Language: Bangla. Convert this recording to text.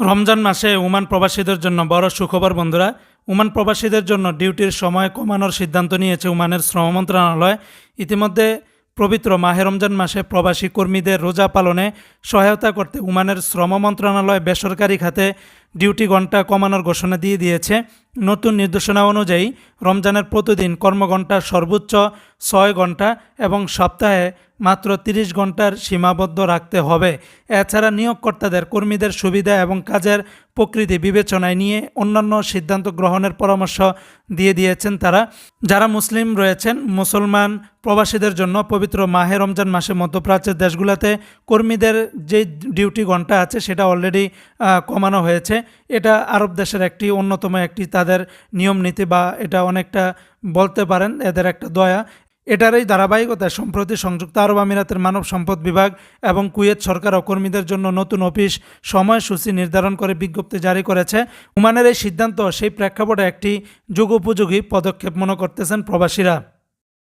রমজান মাসে ওমান প্রবাসীদের জন্য বড় সুখবর বন্ধুরা। ওমান প্রবাসীদের জন্য ডিউটির সময় কমানোর সিদ্ধান্ত নিয়েছে ওমানের শ্রম মন্ত্রণালয়। ইতিমধ্যে পবিত্র মাহে রমজান মাসে প্রবাসী কর্মীদের রোজা পালনে সহায়তা করতে ওমানের শ্রম মন্ত্রণালয় বেসরকারি খাতে ডিউটি ঘণ্টা কমানোর ঘোষণা দিয়ে দিয়েছে। নতুন নির্দেশনা অনুযায়ী রমজানের প্রতিদিন কর্মঘণ্টা সর্বোচ্চ ছয় ঘণ্টা এবং সপ্তাহে মাত্র তিরিশ ঘণ্টার সীমাবদ্ধ রাখতে হবে। এছাড়া নিয়োগকর্তাদের কর্মীদের সুবিধা এবং কাজের প্রকৃতি বিবেচনায় নিয়ে অন্যান্য সিদ্ধান্ত গ্রহণের পরামর্শ দিয়ে দিয়েছেন তারা। যারা মুসলিম রয়েছেন, মুসলমান প্রবাসীদের জন্য পবিত্র মাহে রমজান মাসে মধ্যপ্রাচ্যের দেশগুলোতে কর্মীদের যে ডিউটি ঘণ্টা আছে সেটা অলরেডি কমানো হয়েছে। এটা আরব দেশের একটি, অন্যতম একটি তাদের নিয়ম নীতি বা এটা অনেকটা বলতে পারেন এদের একটা দয়া। এটারই ধারাবাহিকতায় সম্প্রতি সংযুক্ত আরব আমিরাতের মানব সম্পদ বিভাগ এবং কুয়েত সরকার কর্মীদের জন্য নতুন অফিস সময়সূচি নির্ধারণ করে বিজ্ঞপ্তি জারি করেছে। ওমানের এই সিদ্ধান্ত সেই প্রেক্ষাপটে একটি যুগোপযোগী পদক্ষেপ মনে করতেছেন প্রবাসীরা।